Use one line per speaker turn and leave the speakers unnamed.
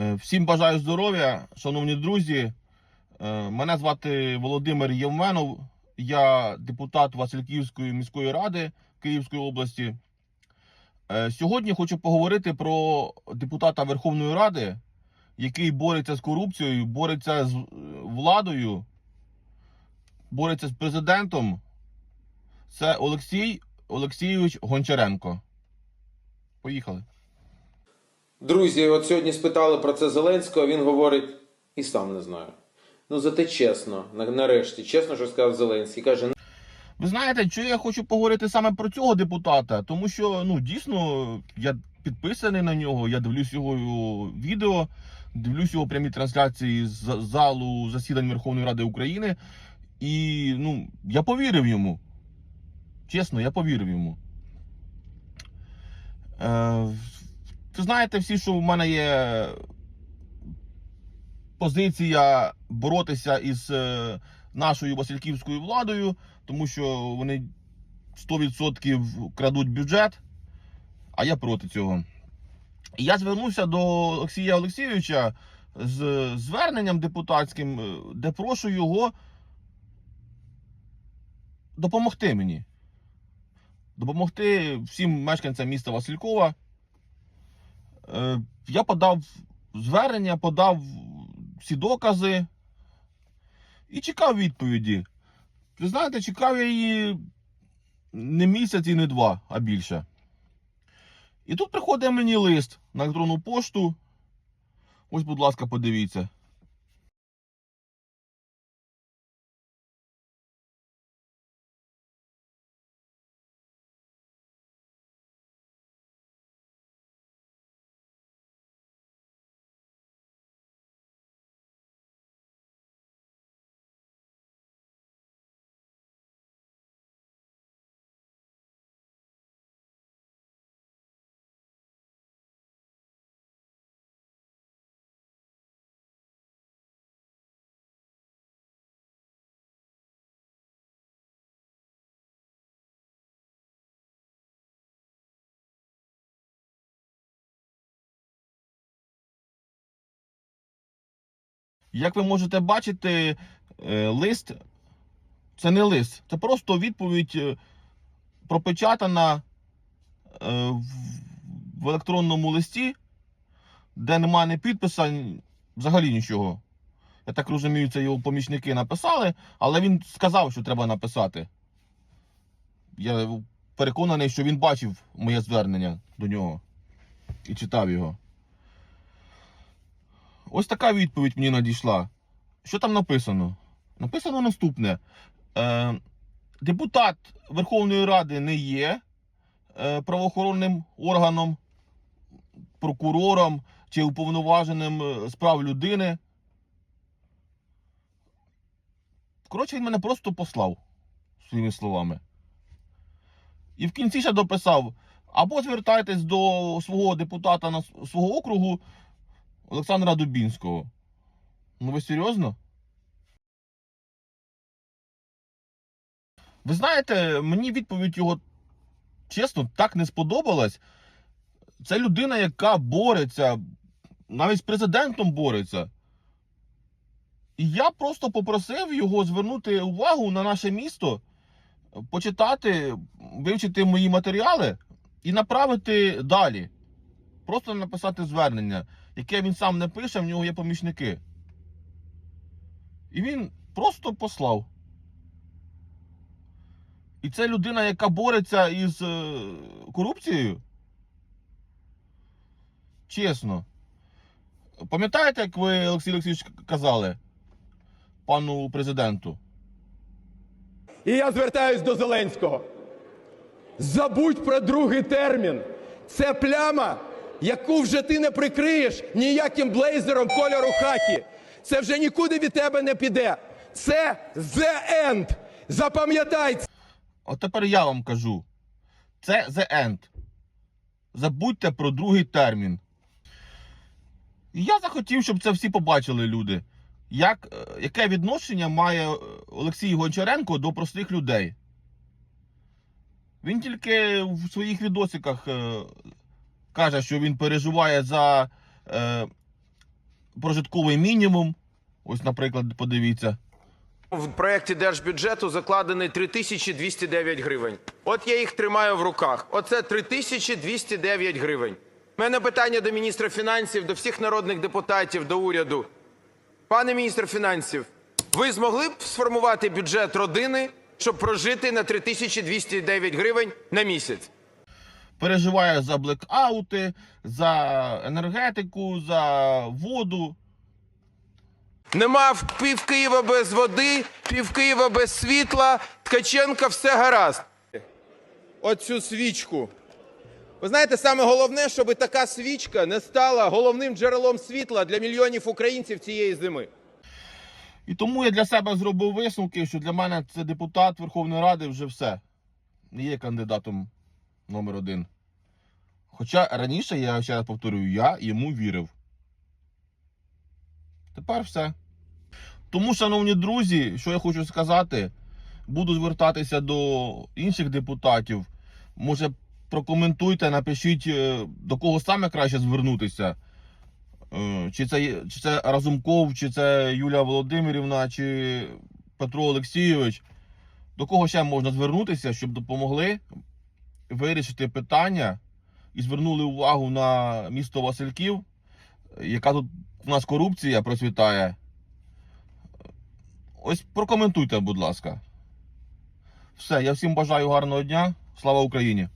Е, Всім бажаю здоров'я, шановні друзі. Е, Мене звати Володимир Євменов. Я депутат Васильківської міської ради Київської області. Е, Сьогодні хочу поговорити про депутата Верховної Ради, який бореться з корупцією, бореться з владою, бореться з президентом. Це Олексій Олексійович Гончаренко. Поїхали.
Друзі, от сьогодні спитали про це Зеленського, він говорить і сам не знаю. Ну зате чесно, нарешті, чесно, що сказав Зеленський. Каже,
Ви знаєте, що я хочу поговорити саме про цього депутата, тому що ну дійсно я підписаний на нього, я дивлюсь його відео, дивлюсь його прямі трансляції з залу засідань Верховної Ради України, і ну я повірив йому. Чесно, я повірив йому. Е, ви знаєте всі, що в мене є позиція боротися із е, нашою Васильківською владою, тому що вони 100% крадуть бюджет, а я проти цього. Я звернувся до Олексія Олексійовича з зверненням депутатським, е, де прошу його допомогти мені. Допомогти всім мешканцям міста Василькова. Е, Я подав звернення, подав всі докази і чекав відповіді. Ви знаєте, чекав я її не місяць і не два, а більше. І тут приходить мені лист на електронну пошту. Ось, будь ласка, подивіться. Як ви можете бачити, е, лист це не лист, це просто відповідь е, пропечатана е, в- електронному листі, де немає ні підписань, взагалі нічого. Я так розумію, це його помічники написали, але він сказав, що треба написати. Я переконаний, що він бачив моє звернення до нього і читав його. Ось така відповідь мені надійшла. Що там написано? Написано наступне. Е, депутат Верховної Ради не є е, правоохоронним органом, прокурором чи уповноваженим е, з прав людини. Коротше, він мене просто послав своїми словами. І в кінці ще дописав: або звертайтесь до свого депутата на свого округу Олександра Дубінського. Ну ви серйозно? Ви знаєте, мені відповідь його чесно так не сподобалась. Це людина, яка бореться, навіть з президентом бореться. І я просто попросив його звернути увагу на наше місто, почитати, вивчити мої матеріали і направити далі. Просто написати звернення, яке він сам не пише, в нього є помічники. І він просто послав. І це людина, яка бореться із е, корупцією. Чесно. Пам'ятаєте, як ви, Олексій Олексійович, казали пану президенту?
І я звертаюсь до Зеленського. Забудь про другий термін. Це пляма, яку вже ти не прикриєш ніяким блейзером кольору хакі. Це вже нікуди від тебе не піде. Це the end. Запам'ятайте.
От тепер я вам кажу. Це the end. Забудьте про другий термін. Я захотів, щоб це всі побачили люди. Як, е, яке відношення має е, Олексій Гончаренко до простих людей? Він тільки в своїх відосиках е, каже, що він переживає за е, прожитковий мінімум. Ось, наприклад, подивіться.
В проєкті держбюджету закладений 3209 гривень. От я їх тримаю в руках. Оце 3209 гривень. У мене питання до міністра фінансів, до всіх народних депутатів, до уряду. Пане міністр фінансів, ви змогли б сформувати бюджет родини, щоб прожити на 3209 гривень на місяць?
Переживає за блекаути, за енергетику, за воду.
Нема пів Києва без води, пів Києва без світла. Ткаченка все гаразд. Оцю свічку. Ви знаєте, саме головне, щоб така свічка не стала головним джерелом світла для мільйонів українців цієї зими.
І тому я для себе зробив висновки, що для мене це депутат Верховної Ради вже все. Не є кандидатом номер один. Хоча раніше, я ще раз повторюю, я йому вірив. Тепер все. Тому, шановні друзі, що я хочу сказати, буду звертатися до інших депутатів. Може, прокоментуйте, напишіть, е, до кого саме краще звернутися. Е, Чи це, чи це Разумков, чи це Юлія Володимирівна, чи Петро Олексійович. До кого ще можна звернутися, щоб допомогли вирішити питання і звернули увагу на місто Васильків, яка тут у нас корупція процвітає. Ось прокоментуйте, будь ласка. Все, я всім бажаю гарного дня. Слава Україні!